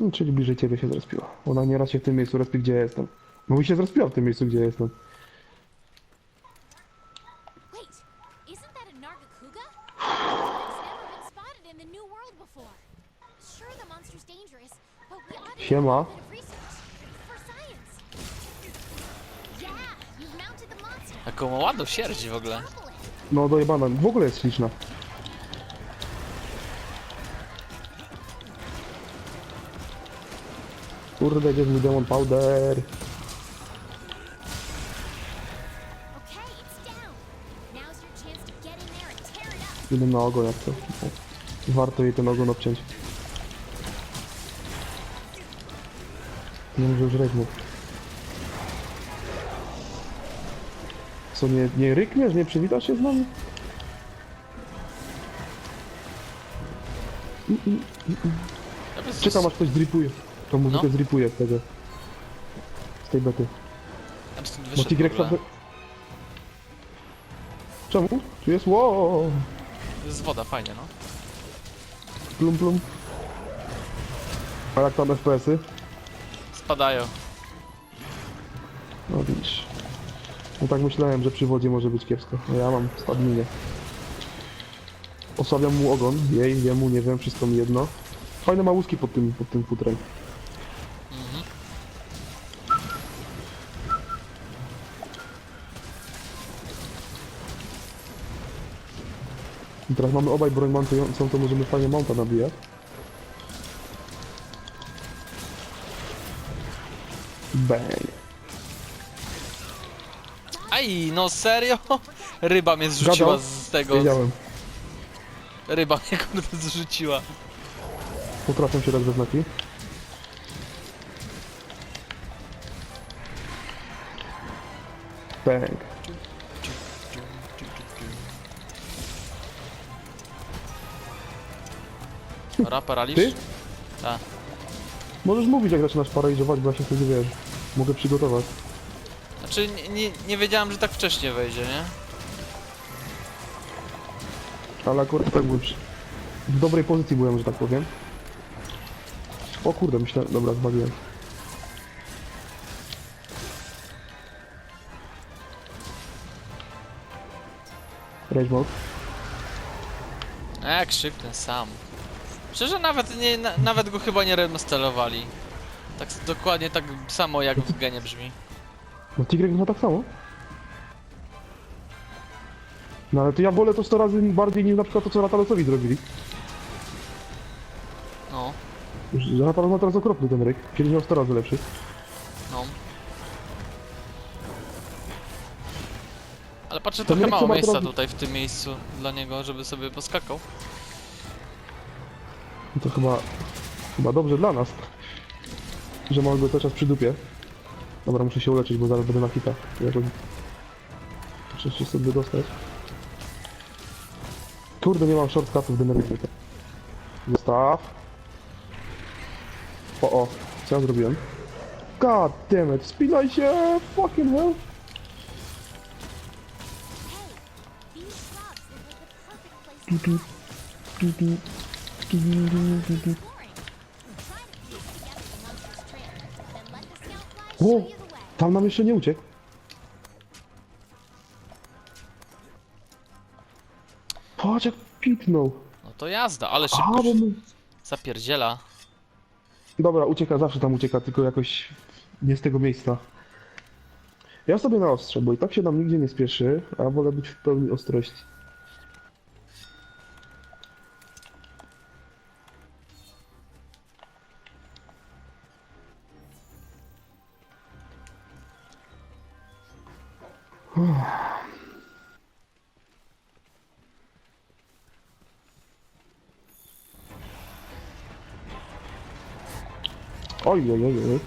No, czyli bliżej ciebie się zrespiła. Ona nieraz się w tym miejscu respi, gdzie ja jestem. No i się zrespiła w tym miejscu, gdzie jestem. Wait, isn't that a Nargacuga? It's never been spotted in the New World before. Sure, the monster's dangerous, but we ought to do Siema. a bit of research for science. Yeah, you've mounted the monster. Jaką ma ładną sierść w ogóle. Topple it. No dojebana, w ogóle jest śliczna. There and tear it up. Idę na ogon jak to. Warto jej ten ogon obciąć. Nie może już ryknąć. Co, nie, nie rykniesz? Nie przywitasz się z nami? Ja bym Czekam aż ktoś zripuje. Tą muzykę No. zripuje z tego. Z tej bety. Ja bym stąd Bo wyszedł w ogóle. Czemu? Tu jest wow! To jest woda, fajnie no. Plum plum. A jak tam FPS-y? Spadają. No widzisz. No tak myślałem, że przy wodzie może być kiepsko. No ja mam spadninę. Osłabiam mu ogon, jej, jemu, nie wiem, wszystko mi jedno. Fajne małuski pod tym, pod tym futrem. Teraz mamy obaj broń montującą, to możemy fajnie monta nabijać. Bang. Aj, no serio? Ryba mnie zrzuciła Gadał. z tego. Wiedziałem. Ryba mnie kurde zrzuciła. Potrafią się dać we znaki. Bang. Dobra, paraliż? Ty? Tak. Możesz mówić jak zaczynasz paraliżować, bo ja się wtedy wiesz. Mogę przygotować. Znaczy, nie, nie, nie wiedziałem, że tak wcześnie wejdzie, nie? Ale akurat tak byłem przy... W dobrej pozycji byłem, że tak powiem. O kurde, myślę... Dobra, zbawiłem. Rage mode. E, krzyk ten sam. Szczerze, nawet, nie, na, nawet go chyba nie remastylowali. Tak s- dokładnie tak samo jak w genie brzmi. No Tigrek ma tak samo. No ale to ja wolę to 100 razy bardziej niż na przykład to co Ratalosowi zrobili. No, Że Ratalos ma teraz okropny ten ryk. Kiedyś miał 100 razy lepszy. no. Ale patrzę, trochę mało ma miejsca teraz- tutaj w tym miejscu dla niego, żeby sobie poskakał. No to chyba... Chyba dobrze dla nas. Że mamy go cały czas przy dupie. Dobra, muszę się uleczyć, bo zaraz będę na hita. Jakoś... Muszę się sobie dostać. Kurde, nie mam shortcutów, denerwuję to. Zostaw. O, o. Co ja zrobiłem? God damn it, spinaj się! Fucking hell! Shrubs look O! Tam nam jeszcze nie uciekł. Patrz jak piknął. No to jazda, ale A, szybko bo się my... zapierdziela. Dobra, ucieka, zawsze tam ucieka, tylko jakoś nie z tego miejsca. Ja sobie na ostrze, bo i tak się nam nigdzie nie spieszy, a wolę być w pełni ostrości. Oj, oj, oj, oj.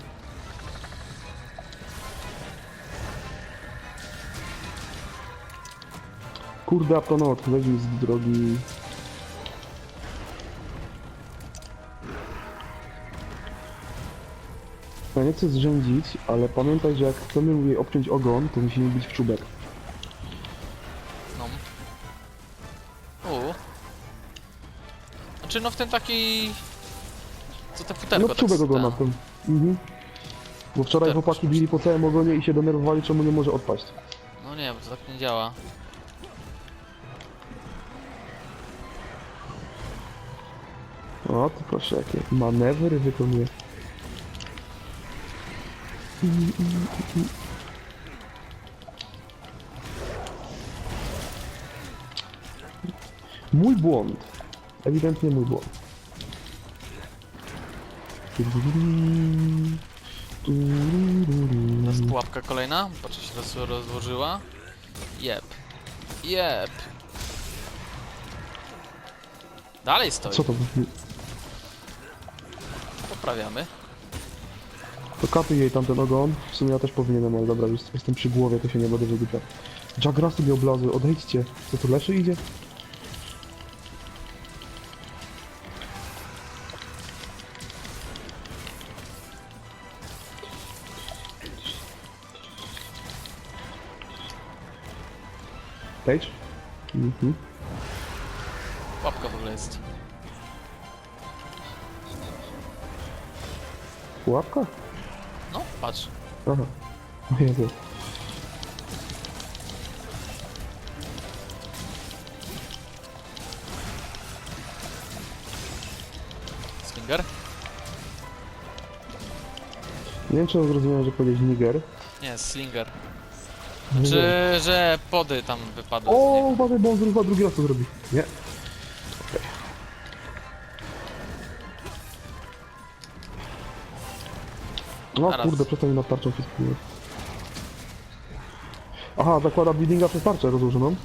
Kurde, Apronot, weź mi z drogi. Ja nie chcę zrzędzić, ale pamiętaj, że jak chcemy jej obciąć ogon, to musimy być w czubek. No. U. Znaczy no w ten taki Co te futerko No czubek tak oglądam sta- tym. Mhm. Bo wczoraj Futerko chłopaki bili po całym ogonie i się denerwowali, czemu nie może odpaść. No nie, bo to tak nie działa. O, to proszę, jakie manewry wykonuje. Mój błąd. Ewidentnie mój błąd. Jest pułapka kolejna. Patrzę się roz, rozłożyła. Jep. Jep. Dalej stoi. Co to było? Poprawiamy. To kapy jej tamten ogon. W sumie ja też powinienem, ale dobra, już jestem przy głowie, to się nie będę wygłupiał. Jagrasy mi oblazy, odejdźcie. Co tu leszy idzie? Page? Mhm. Pułapka w ogóle jest. Pułapka? No, patrz. Aha. O Jezu. Slinger? Nie wiem, czy ja zrozumiałem, że powiedzieć Niger. Nie, Slinger. Czy, że pody tam wypadły z O, niego. uważaj, bo on chyba drugi raz to zrobi. Nie. Okej. No Zaraz. kurde, przestań nad tarczą się spływać. Aha, zakłada bleedinga przez tarczę rozłożoną.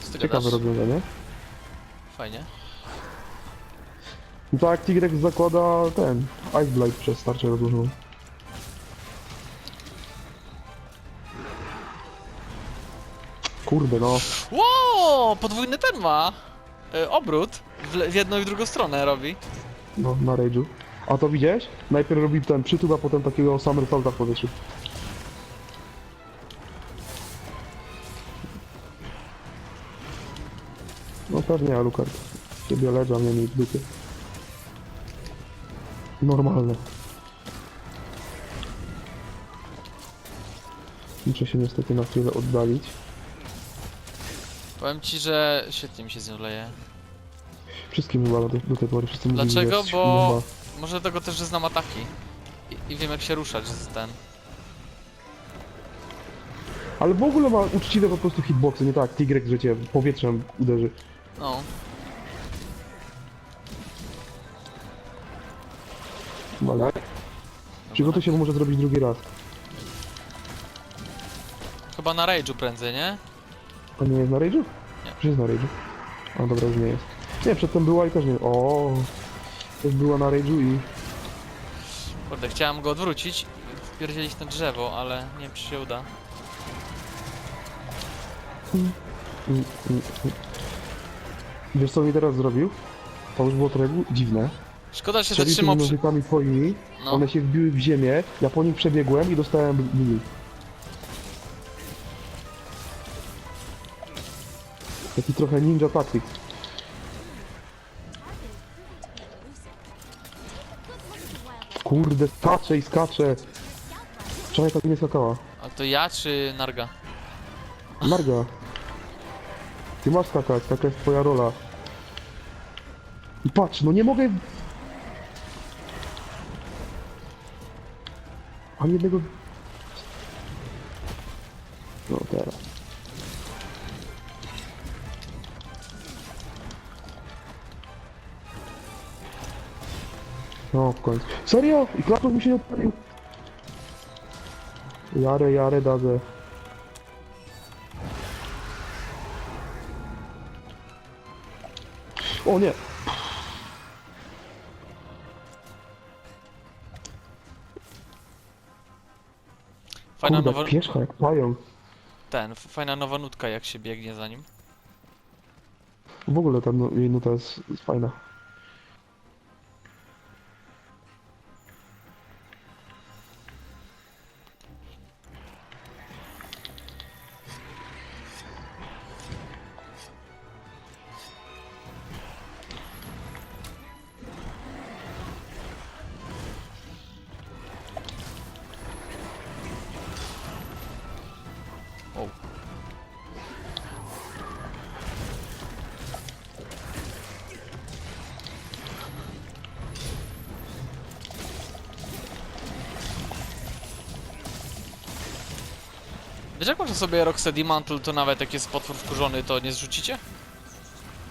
Co ty Ciekawe gadasz? rozwiązanie. Fajnie. No tak jak Tigrex zakłada ten, Ice Blade przez tarczę rozłożoną. Kurde no, Ło, podwójny ten ma. E, obrót. W, le- w jedną i w drugą stronę robi. no na rage'u. A to widziałeś? Najpierw robi ten przytub, a potem takiego somersaulta w powietrzu. No pewnie, Alucard. Ciebie ledża, mnie mieć w dupie. Normalne. Muszę się niestety na chwilę oddalić. Powiem ci, że świetnie mi się z nią leje. Wszystkim chyba do, do tej pory, wszyscy mówili, że Dlaczego? jest Bo bomba. może tego też, że znam ataki. I, I wiem jak się ruszać z ten. Ale w ogóle ma uczciwe po prostu hitboxy, nie tak Tigrex, że cię powietrzem uderzy. No. Ale przygotuj się, bo może zrobić drugi raz. Chyba na rage'u prędzej, nie? A nie jest na rage'u? Nie. Czy jest na rage'u? A dobra, już nie jest. Nie, przedtem była i też nie. O, też była na rage'u i... Kurde, chciałem go odwrócić i wpierdzielić na drzewo, ale nie wiem czy się uda. Mm, mm, mm. Wiesz co mi teraz zrobił? To już było trochę dziwne. Szkoda, że się Strzelił zatrzymał tymi przy... nożykami twoimi, No. one się wbiły w ziemię, ja po nich przebiegłem i dostałem mini. Taki trochę ninja taktyk. Kurde, skacze i skacze. Wczoraj tak nie skakała. A to ja czy Narga? Marga. Ty masz skakać, taka jest twoja rola. I patrz, no nie mogę... Ani jednego... No teraz. Końcu. Serio? I klapek mi się nie odpalił? Jarę, jarę, dadzę. O nie! Fajna Kurde, nowa... pieszka jak pająk. Ten, fajna nowa nutka jak się biegnie za nim. W ogóle ta no, jej nuta jest, jest fajna. Wiesz jak można sobie Rocksteady Mantle, to nawet jak jest potwór wkurzony, to nie zrzucicie?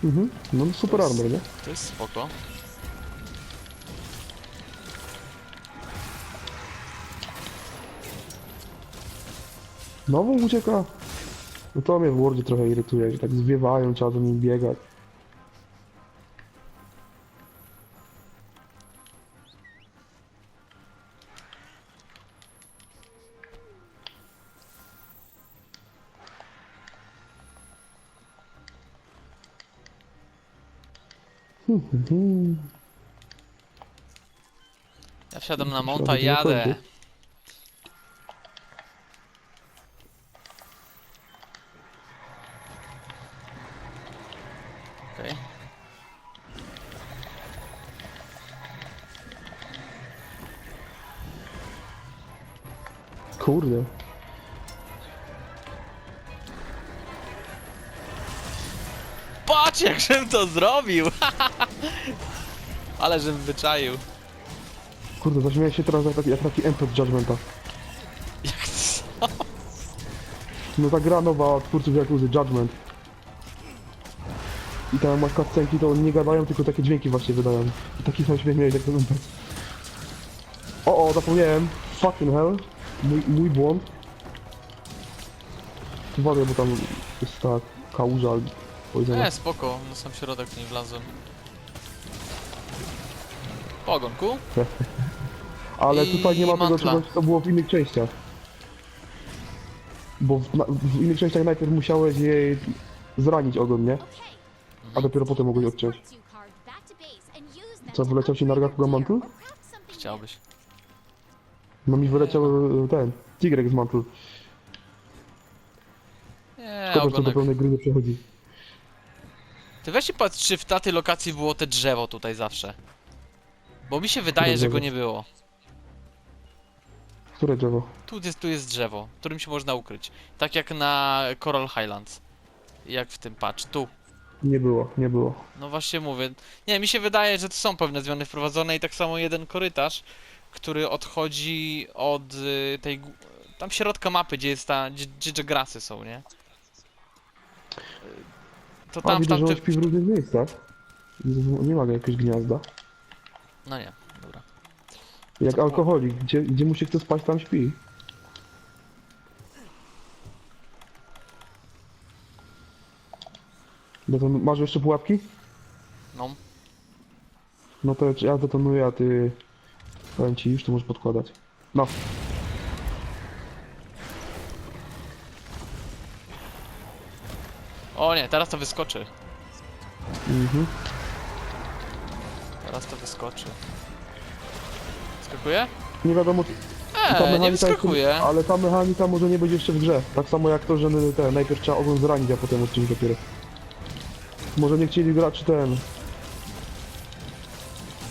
Mhm. No super To jest- armor, nie? To jest spoko. Znowu ucieka. No to mnie w Wordzie trochę irytuje, że tak zwiewają, trzeba za nim biegać. Wsiadam na Trzeba monta i będzie jadę. Patrz jak żem to zrobił! Ale żem wyczaił. Kurde, zaśmiałem się teraz jak taki, jak od Judgmenta. Jak co? No ta gra nowa od twórców Yakuzy, Judgment. I tam masz cutscenki, to nie gadają, tylko takie dźwięki właśnie wydają. I taki sam śmiech miałeś jak ten MP. O, o, zapomniałem. Fucking hell. Mój, mój błąd. Uważaj, bo tam jest ta kałuża powiedzenia. Nie, spoko, na sam środek nie wlazłem. Pogonku? Ale i tutaj nie ma tego, mantla. czegoś, co było w innych częściach. Bo w, na, w innych częściach najpierw musiałeś jej zranić ogon, nie? A dopiero potem mogłeś odciąć. Co, wyleciał ci Nargacuga mantle? Chciałbyś. No mi wyleciał e, ten, Tigrek z mantlu. Nie, Szkoda, że to do ogonek. pełnej gry nie przechodzi. Ty weź i patrz, czy w taty lokacji było te drzewo tutaj zawsze. Bo mi się wydaje, że go drzewo? nie było. Które drzewo? Tu jest, tu jest drzewo, którym się można ukryć. Tak jak na Coral Highlands. Jak w tym, patrz, tu. Nie było, nie było. No właśnie mówię. Nie, mi się wydaje, że to są pewne zmiany wprowadzone i tak samo jeden korytarz, który odchodzi od y, tej... gó- Tam środka mapy, gdzie jest ta... gdzie, gdzie grasy są, nie? To A tam, widzę, w że on śpi w różnych miejscach. Nie- ma jakiegoś gniazda. No nie, dobra. Jak było? alkoholik, gdzie, gdzie mu się chce spać, tam śpi. To masz jeszcze pułapki? No. No to ja detonuję, a ty... Powiem ci, już tu możesz podkładać. No. O nie, teraz to wyskoczy. Mhm. Teraz to wyskoczy. Skakuje? Nie wiadomo, ta Eee, nie mechanika jest- wyskakuje. ale ta mechanika może nie być jeszcze w grze. Tak samo jak to, że te, najpierw trzeba ogon zranić, a potem odciąć dopiero. Może nie chcieli grać ten...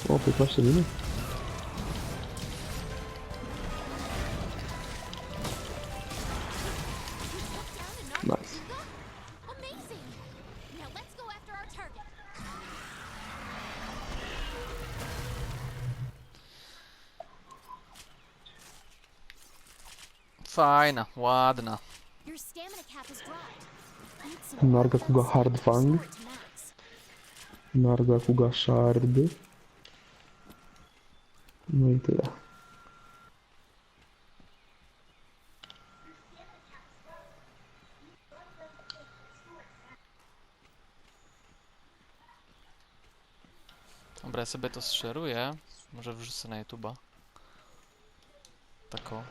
O, 15 minut. Hard Fang. restore to max. Narga Kuga Shard. No i tyle. Dobra, ja sobie to zszeruję. Może wrzucę na YouTube'a. Tako.